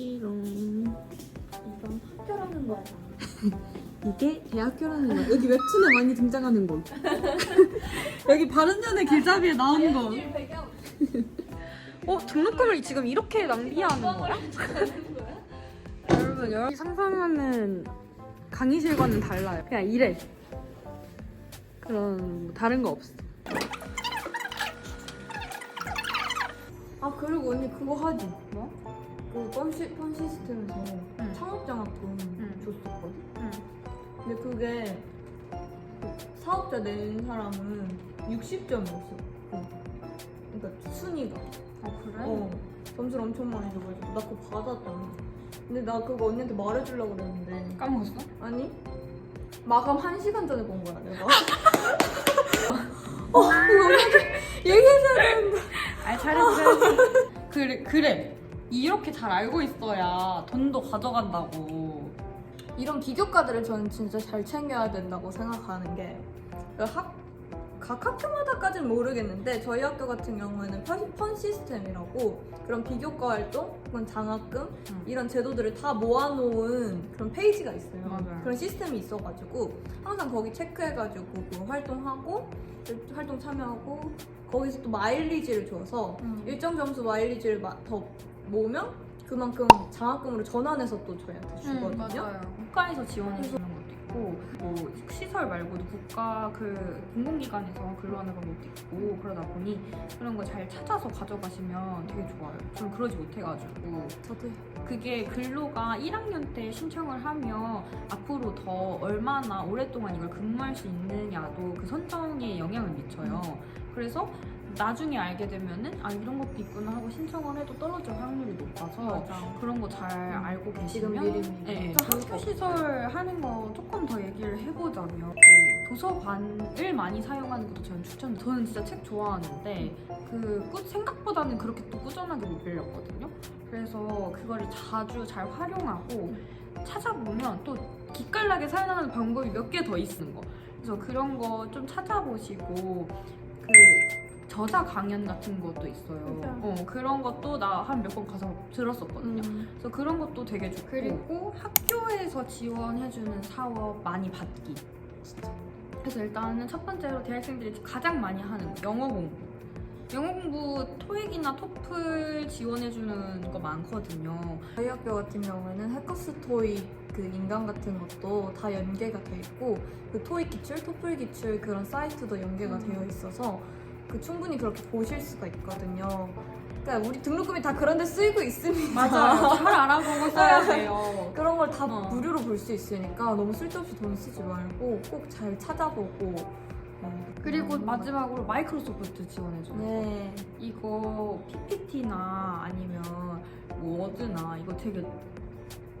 학교지롱. 이건 학교라는 거야. 이게 대학교라는 거야. 여기 웹툰에 많이 등장하는 곳. 여기 바른년의 길잡이에 나오는 거. 어 등록금을 지금 이렇게 낭비하는 거야? 여러분 여러분 상상하는 강의실과는 달라요. 그냥 이래. 그런 뭐 다른 거 없어. 아 그리고 언니 그거 하지? 뭐? 그펀 펀 시스템에서 응. 창업장학금 응. 줬었거든. 응. 근데 그게 그 사업자 낸 사람은 60점이었어. 그러니까 순위가. 아 그래? 어. 점수를 엄청 많이 줘가지고 나 그거 받았잖아. 근데 나 그거 언니한테 말해주려고 그랬는데 까먹었어? 아니 마감 한 시간 전에 본 거야 내가. 어 이거 언니한테 얘기해줘야 되는데. 아 잘했어야지. 그래 그래. 이렇게 잘 알고 있어야 돈도 가져간다고. 이런 비교과들을 저는 진짜 잘 챙겨야 된다고 생각하는 게그 학, 각 학교마다까지는 모르겠는데 저희 학교 같은 경우에는 펀, 펀 시스템이라고 그런 비교과 활동, 그런 장학금 응. 이런 제도들을 다 모아놓은 그런 페이지가 있어요. 맞아요. 그런 시스템이 있어가지고 항상 거기 체크해가지고 그 활동하고 그 활동 참여하고 거기서 또 마일리지를 줘서 일정 점수 마일리지를 마- 더 모으면 그만큼 장학금으로 전환해서 또 저희한테 주거든요. 맞아요. 국가에서 지원해 주는 것도 있고, 뭐 시설 말고도 국가 그 공공기관에서 근로하는 방법도 있고 그러다 보니 그런 거 잘 찾아서 가져가시면 되게 좋아요. 저는 그러지 못해가지고 저도 그게 근로가 1학년 때 신청을 하면 앞으로 더 얼마나 오랫동안 이걸 근무할 수 있느냐도 그 선정에 영향을 미쳐요. 그래서 나중에 알게 되면은 아 이런 것도 있구나 하고 신청을 해도 떨어질 확률이 높아서 맞아. 그런 거 잘 알고 지금 계시면 미리 네, 좀 학교 시설 하는 거 조금 더 얘기를 해보자면 그 도서관을 많이 사용하는 것도 저는 추천. 저는 진짜 책 좋아하는데 그 꾸- 생각보다는 그렇게 또 꾸준하게 못 빌렸거든요. 그래서 그거를 자주 잘 활용하고 찾아보면 또 기깔나게 사용하는 방법이 몇 개 더 있는 거. 그래서 그런 거 좀 찾아보시고 그 저자 강연 같은 것도 있어요. 맞아. 어, 그런 것도 나 한 몇 번 가서 들었었거든요. 음. 그래서 그런 것도 되게 좋고 그리고 학교에서 지원해주는 사업 많이 받기 그래서 일단은 첫 번째로 대학생들이 가장 많이 하는 거, 영어 공부 영어 공부 토익이나 토플 지원해주는 거 많거든요 저희 학교 같은 경우에는 해커스 토익 그 인강 같은 것도 다 연계가 돼 있고 그 토익 기출, 토플 기출 그런 사이트도 연계가 음. 되어 있어서 그 충분히 그렇게 보실 수가 있거든요. 그러니까 우리 등록금이 다 그런 데 쓰이고 있습니다. 잘 알아보고 써야 돼요 그런 걸 다 어. 무료로 볼 수 있으니까 너무 쓸데없이 돈 쓰지 말고 꼭 잘 찾아보고 네. 그리고 음. 마지막으로 마이크로소프트 지원해주는 거 네. 이거 PPT나 아니면 뭐 워드나 이거 되게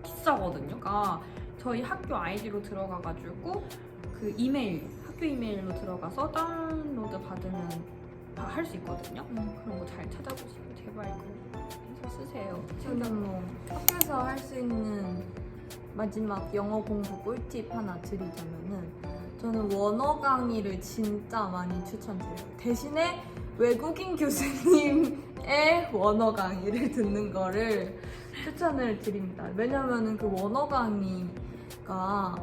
비싸거든요. 그러니까 저희 학교 아이디로 들어가가지고 그 이메일 학교 이메일로 들어가서 다운로드 받으면 할 수 있거든요. 음. 그런 거 잘 찾아보시고 제발 그거 해서 쓰세요. 저는 뭐 학교에서 할 수 있는 마지막 영어 공부 꿀팁 하나 드리자면은 저는 원어 강의를 진짜 많이 추천드려요. 대신에 외국인 교수님의 원어 강의를 듣는 거를 추천을 드립니다. 왜냐면은 그 원어 강의가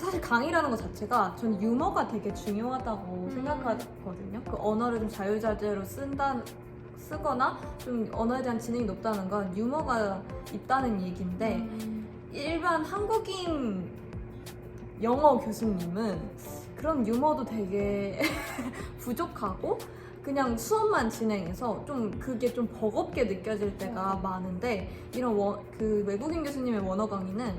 사실 강의라는 것 자체가 저는 유머가 되게 중요하다고 음. 생각하거든요. 그 언어를 좀 자유자재로 쓴다 쓰거나 좀 언어에 대한 지능이 높다는 건 유머가 있다는 얘기인데 음. 일반 한국인 영어 교수님은 그런 유머도 되게 부족하고 그냥 수업만 진행해서 좀 그게 좀 버겁게 느껴질 때가 많은데 이런 원- 그 외국인 교수님의 원어 강의는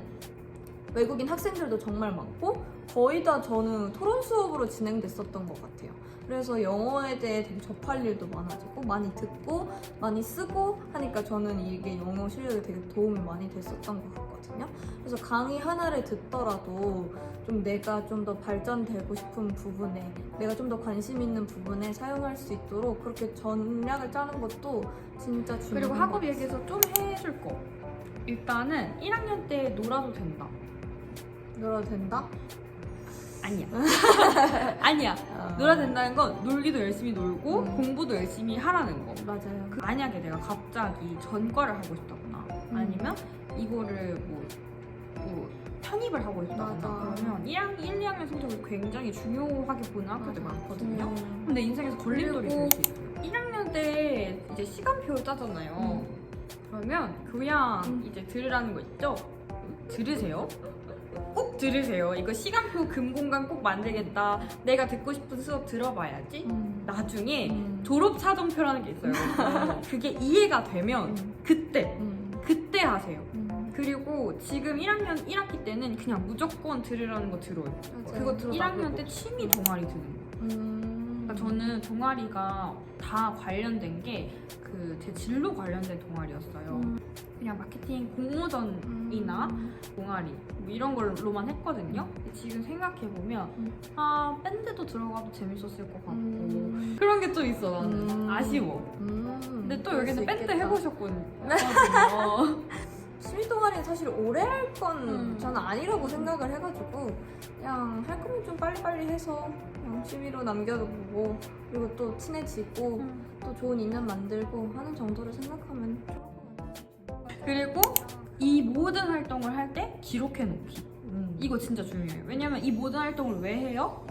외국인 학생들도 정말 많고 거의 다 저는 토론 수업으로 진행됐었던 것 같아요. 그래서 영어에 대해 되게 접할 일도 많아지고 많이 듣고 많이 쓰고 하니까 저는 이게 영어 실력에 되게 도움이 많이 됐었던 것 같거든요. 그래서 강의 하나를 듣더라도 좀 내가 좀 더 발전되고 싶은 부분에 내가 좀 더 관심 있는 부분에 사용할 수 있도록 그렇게 전략을 짜는 것도 진짜 중요한 그리고 것 학업. 얘기해서 좀 해줄 거. 일단은 1학년 때 놀아도 된다. 놀아도 된다? 아니야. 아니야. 어. 놀아야 된다는 건 놀기도 열심히 놀고 음. 공부도 열심히 하라는 거. 맞아요. 그 만약에 내가 갑자기 전과를 하고 싶다거나 음. 아니면 이거를 뭐, 뭐 편입을 하고 싶다거나 맞아. 그러면 1학, 1, 2학년 성적을 굉장히 중요하게 보는 학교들 맞아. 많거든요. 음. 근데 인생에서 걸림돌이 될 수 있어요. 1학년 때 이제 시간표 짜잖아요. 음. 그러면 교양 음. 이제 들으라는 거 있죠? 들으세요. 꼭 들으세요. 이거 시간표 금공간 꼭 만들겠다. 내가 듣고 싶은 수업 들어봐야지. 음. 나중에 음. 졸업 사정표라는 게 있어요. 그게 이해가 되면 음. 그때 음. 그때 하세요. 음. 그리고 지금 1학년 1학기 때는 그냥 무조건 들으라는 거 들어요. 맞아요. 그거 들어 1학년 때 취미 동아리 듣는 거. 음. 그러니까 저는 동아리가 다 관련된 게 그 제 진로 관련된 동아리였어요. 음. 그냥 마케팅 공모전이나 음. 동아리 뭐 이런 걸로만 했거든요. 근데 지금 생각해 보면 음. 아 밴드도 들어가도 재밌었을 것 같고 음. 그런 게또 있어 나는 음. 아쉬워. 음. 근데 또 여기서 수 밴드. 해보셨거든요. 취미 동아리는 사실 오래 할건 음. 저는 아니라고 생각을 해가지고 그냥 할 거면 좀 빨리빨리 해서 취미로 남겨두고 그리고 또 친해지고 또 좋은 인연 만들고 하는 정도로 생각하면 좋을 것 같아요. 그리고 이 모든 활동을 할 때 기록해 놓기. 음. 이거 진짜 중요해요. 왜냐면 이 모든 활동을 왜 해요?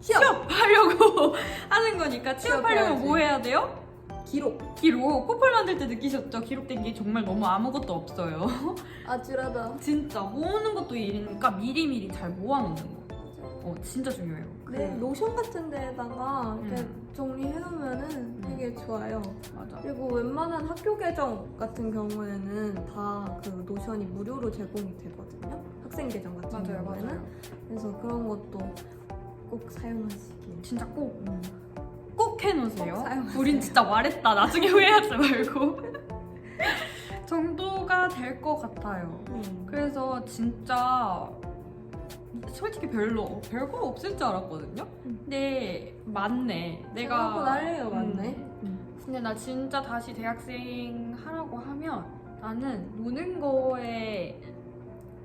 취업! 취업 하려고 하는 거니까 취업하려면. 뭐 해야 돼요? 기록! 기록. 코플 만들 때 느끼셨죠? 기록된 게 정말 너무 아무것도 없어요. 아찔하다. 진짜 모으는 것도 일이니까 미리미리 잘 모아놓는 거. 어, 진짜 중요해요. 네, 노션 같은 데에다가 이렇게 음. 정리해놓으면은 되게 좋아요. 맞아. 그리고 웬만한 학교 계정 같은 경우에는 다 그 노션이 무료로 제공이 되거든요. 학생 계정 같은 맞아요, 경우에는. 맞아요. 그래서 그런 것도 꼭 사용하시길. 진짜 꼭, 음. 꼭 해놓으세요. 꼭 사용하세요. 우린 진짜 말했다. 나중에 후회하지 말고. 정도가 될 것 같아요. 음. 그래서 진짜 솔직히 별로 별거 없을 줄 알았거든요. 음. 근데 맞네. 내가 생각보다 할 얘기가 음. 많네. 근데 나 진짜 다시 대학생 하라고 하면 나는 노는 거에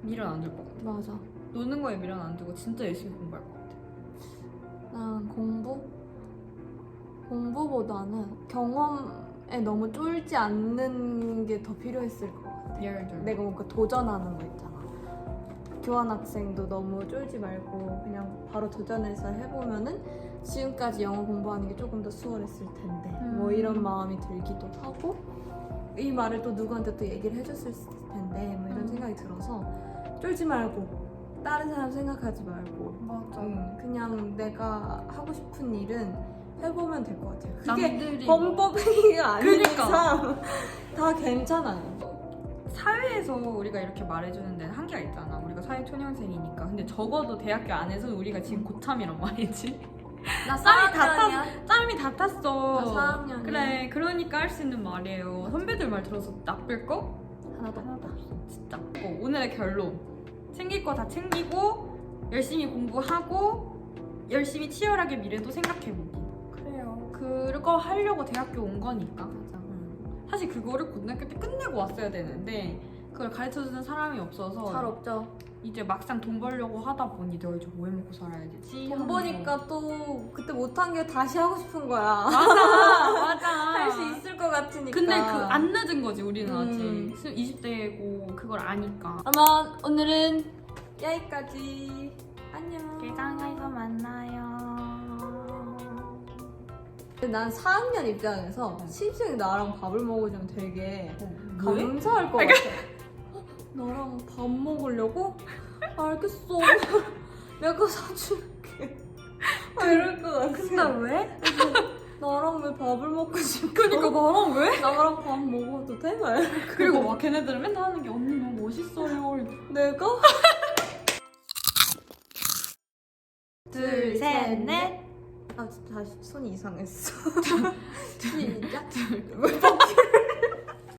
미련 안둘것 같아. 맞아. 노는 거에 미련 안 두고 진짜 열심히 공부할 것 같아. 난 공부? 공부보다는 경험에 너무 쫄지 않는 게 더 필요했을 것 같아. 예를 들어. 내가 뭔가 도전하는 거 있잖아. 교환학생도 너무 쫄지 말고 그냥 바로 도전해서 해보면은 지금까지 영어 공부하는 게 조금 더 수월했을 텐데 뭐 음. 이런 마음이 들기도 하고 이 말을 또 누구한테 또 얘기를 해줬을 텐데 뭐 이런 음. 생각이 들어서 쫄지 말고 다른 사람 생각하지 말고 맞아. 음, 그냥 내가 하고 싶은 일은 해보면 될 것 같아요. 그게 남들이 범법이 아닌 그니까. 이상 다 괜찮아요. 사회에서 우리가 이렇게 말해주는 데는 한계가 있잖아. 우리가 사회 초년생이니까. 근데 적어도 대학교 안에서는 우리가 지금 고참이란 말이지. 나 쌈이 다 쌍년이야. 짬이 다 탔어. 나 4학년이야. 그래, 그러니까 할 수 있는 말이에요. 선배들 말 들어서 나쁠 거? 하나도 하나도 없다. 없어. 진짜. 어, 오늘의 결론. 챙길 거 다 챙기고, 열심히 공부하고, 열심히 치열하게 미래도 생각해보기. 그래요. 그거 하려고 대학교 온 거니까. 맞아. 사실 그거를 고등학교 때 끝내고 왔어야 되는데, 그걸 가르쳐주는 사람이 없어서 잘 없죠. 이제 막상 돈 벌려고 하다 보니 내가 이제 뭐 해먹고 살아야 되지? 돈. 버니까 또 그때 못한 게 다시 하고 싶은 거야. 맞아 맞아 할 수 있을 것 같으니까. 근데 그 안 늦은 거지 우리는 음. 아직 20대고 그걸 아니까 그러면 오늘은 여기까지. 안녕. 개강에서 만나요 난 4학년 입장에서 어. 신입생이 나랑 밥을 먹어주면 되게 왜? 감사할 것 같아. 어, 나랑 밥 먹으려고? 알겠어. 내가 사줄게. 아, 이럴 것 같아. 근데 왜? 나랑 왜 밥을 먹고 싶어? 그니까 나랑 왜? 나랑 밥 먹어도 돼? 막 이러고. 그리고 막 걔네들은 맨날 하는 게 언니 너무 멋있어요 내가? 둘, 셋, 넷. 아 진짜 다시 손이 이상했어. 시작.